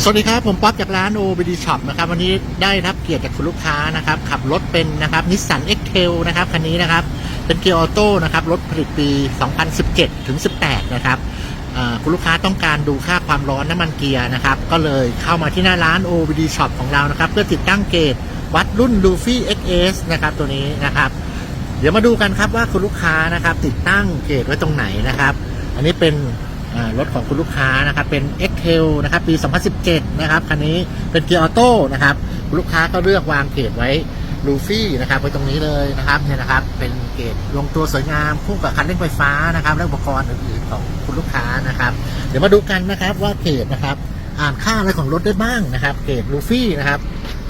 สวัสดีครับ ผมป๊อปจากร้าน OBD Shop นะครับ วันนี้ได้รับเกียรติจากคุณลูกค้านะครับ ขับรถเป็นนะครับนิสสัน X-Trail นะครับ คันนี้นะครับ เป็นเกียร์ออโต้นะครับ รถผลิตปี 2017 ถึง 18 นะครับคุณลูกค้าต้องการดูค่าความร้อนน้ำมันเกียร์นะครับ ก็เลยเข้ามาที่หน้าร้าน OBD Shop ของเรานะครับ เพื่อติดตั้งเกจวัดรุ่น Luffy XS นะครับตัวนี้นะครับ เดี๋ยวมาดูกันครับว่าคุณลูกค้านะครับติดตั้งเกจไว้ตรงไหนนะครับ อันนี้เป็น รถของคุณลูกค้านะครับเป็น x t a i l นะครับปี 2017 นะครับคันนี้เป็นเกียร์ออโต้นะครับคุณลูกค้าก็เลือกวางเกจไว้ลูฟี่นะครับไว้ตรงนี้เลยนะครับเนี่ยนะครับเป็นเกจลงตัวสวยงามคู่กับคันเร่งไฟฟ้านะครับและอุปกรณ์อื่นๆของคุณลูกค้านะครับ เดี๋ยวมาดูกันนะครับว่าเกจนะครับอ่านค่าอะไรของรถได้บ้างนะครับ เกจลูฟี่นะครับ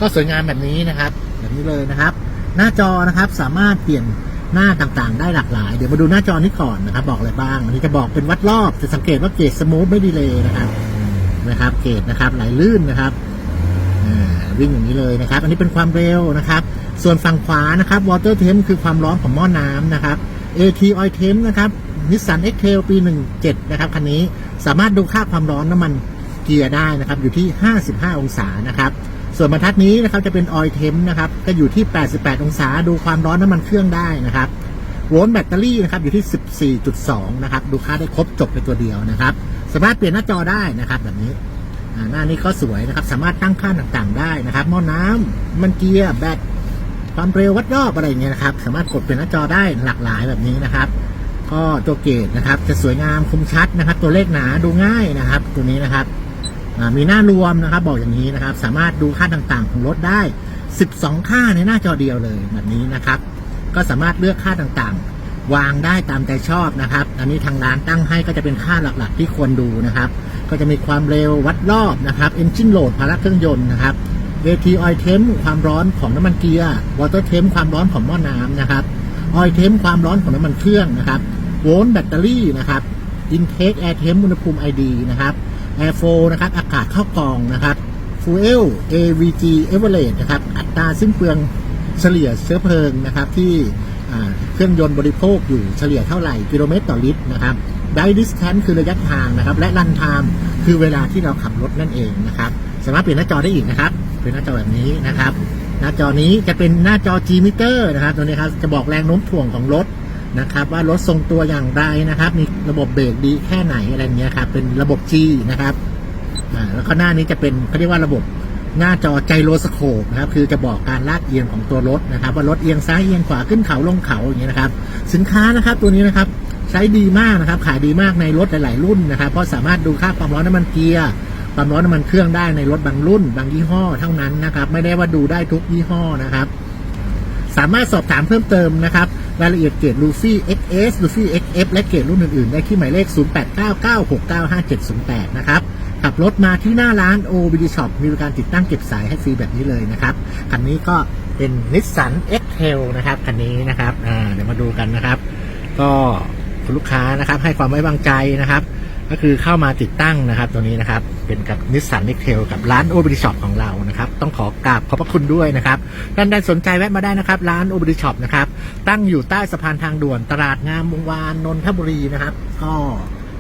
ก็สวยงามแบบนี้นะครับ แบบนี้เลยนะครับ หน้าจอนะครับสามารถเปลี่ยน หน้าต่างๆ ได้หลากหลาย เดี๋ยวมาดูหน้าจอนี้ก่อนนะครับ บอกอะไรบ้างอันนี้จะบอกเป็นวัดรอบจะสังเกตว่าเกจสมูทไม่ดีเลยนะครับนะครับ เกจนะครับไหลลื่นนะครับวิ่งอย่างนี้เลยนะครับ อันนี้เป็นความเร็วนะครับ ส่วนฝั่งขวานะครับ water temp คือความร้อนของหม้อน้ำนะครับ AT oil temp นะครับ Nissan X-Trail ปี 17 นะครับคันนี้สามารถดูค่าความร้อนน้ำมันเกียร์ได้นะครับ อยู่ที่ 55 องศานะครับ ส่วนบรรทัดนี้นะครับจะเป็น oil temp นะครับก็อยู่ที่ 88 องศาดูความร้อนน้ำมันเครื่องได้นะครับโวลต์แบตเตอรี่นะครับอยู่ที่ 14.2 นะครับ ดูค่าได้ครบจบในตัวเดียวนะครับ สามารถเปลี่ยนหน้าจอได้นะครับ แบบนี้อ่าหน้านี้ก็สวยนะครับ สามารถตั้งค่าต่างๆได้นะครับหม้อน้ำมันเกียร์แบตความเร็ววัดรอบอะไรเงี้ยนะครับ สามารถกดเปลี่ยนหน้าจอได้หลากหลายแบบนี้นะครับ ก็ตัวเกจนะครับ จะสวยงามคมชัดนะครับ ตัวเลขหนาดูง่ายนะครับ ตัวนี้นะครับ มีหน้ารวมนะครับ บอกอย่างนี้นะครับ สามารถดูค่าต่างๆ ของรถได้ 12 ค่าในหน้าจอเดียวเลยแบบนี้นะครับ ก็สามารถเลือกค่าต่างๆ วางได้ตามใจชอบนะครับ อันนี้ทางร้านตั้งให้ก็จะเป็นค่าหลักๆ ที่ควรดูนะครับ ก็จะมีความเร็ววัดรอบนะครับ engine load ภาระเครื่องยนต์นะครับ AT oil temp ความร้อนของน้ำมันเกียร์ water temp ความร้อนของหม้อน้ำนะครับ oil temp ความร้อนของน้ำมันเครื่องนะครับ โวลต์แบตเตอรี่นะครับ intake air temp อุณหภูมิ ID นะครับ air flow นะครับ อากาศเข้ากล่องนะครับ fuel AVG average นะครับ อัตราสิ้นเปลืองเฉลี่ยเชื้อเพลิงนะครับ ที่เครื่องยนต์บริโภคอยู่เฉลี่ยเท่าไหร่กิโลเมตรต่อลิตรนะครับ die distance คือระยะทางนะครับ และ run time คือเวลาที่เราขับรถนั่นเองนะครับ สามารถเปลี่ยนหน้าจอได้อีกนะครับเป็นหน้าจอแบบนี้นะครับ หน้าจอนี้จะเป็นหน้าจอ G meter นะครับ ตัวนี้ครับจะบอกแรงโน้มถ่วงของรถ นะครับ ว่ารถทรงตัวอย่างไรนะครับ มีระบบเบรกดีแค่ไหนอะไรเงี้ยครับเป็นระบบ G นะครับอ่าแล้วก็หน้านี้จะเป็นเขาเรียกว่าระบบหน้าจอไจโรสโคปนะครับคือจะบอกการลาดเอียงของตัวรถนะครับ ว่ารถเอียงซ้ายเอียงขวาขึ้นเขาลงเขาอย่างเงี้ยนะครับ สินค้านะครับตัวนี้นะครับใช้ดีมากนะครับ ขายดีมากในรถหลาย ๆ รุ่นนะครับ เพราะสามารถดูค่าความร้อนน้ำมันเกียร์ความร้อนน้ำมันเครื่องได้ในรถบางรุ่น บางยี่ห้อเท่านั้นนะครับ ไม่ได้ว่าดูได้ทุกยี่ห้อนะครับ สามารถสอบถามเพิ่มเติมนะครับ รายละเอียดเกรดลูซี่ XS ลูซี่ XF และเกรดรุ่นอื่นๆ ได้ที่หมายเลข 0899695708 นะครับ ขับรถมาที่หน้าร้าน OBD Shop มีบริการติดตั้งเก็บสายให้ฟรีแบบนี้เลยนะครับ คันนี้ก็เป็น Nissan X-Trail นะครับ คันนี้นะครับ เดี๋ยวมาดูกันนะครับ ก็คุณลูกค้านะครับให้ความไว้วางใจนะครับ ก็คือเข้ามาติดตั้งนะครับตัวนี้นะครับ เป็นกับนิสสัน x t a i l กับร้านโอเบริช็อปของเรานะครับ ต้องขอกราบขอบพระคุณด้วยนะครับท่านใดสนใจแวะมาได้นะครับ ร้านโอเบริช็อปนะครับ ตั้งอยู่ใต้สะพานทางด่วนตลาดงามวงวานนนทบุรีนะครับ ก็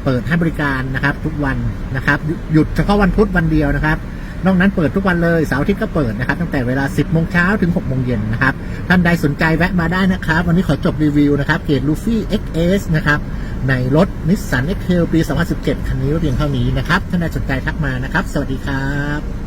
เปิดให้บริการนะครับทุกวันนะครับ หยุดเฉพาะวันพุธวันเดียวนะครับ นอกนั้นเปิดทุกวันเลยเสาร์อาทิตย์ก็เปิดนะครับตั้งแต่เวลา 10โมงเช้าถึง6โมงเย็นนะครับท่านใดสนใจแวะมาได้นะครับ วันนี้ขอจบรีวิวนะครับเกรดลูฟี่ XS นะครับในรถนิสสัน X-Trail ปี 2017 คันนี้เพียงเท่านี้นะครับท่านใดสนใจทักมานะครับ สวัสดีครับ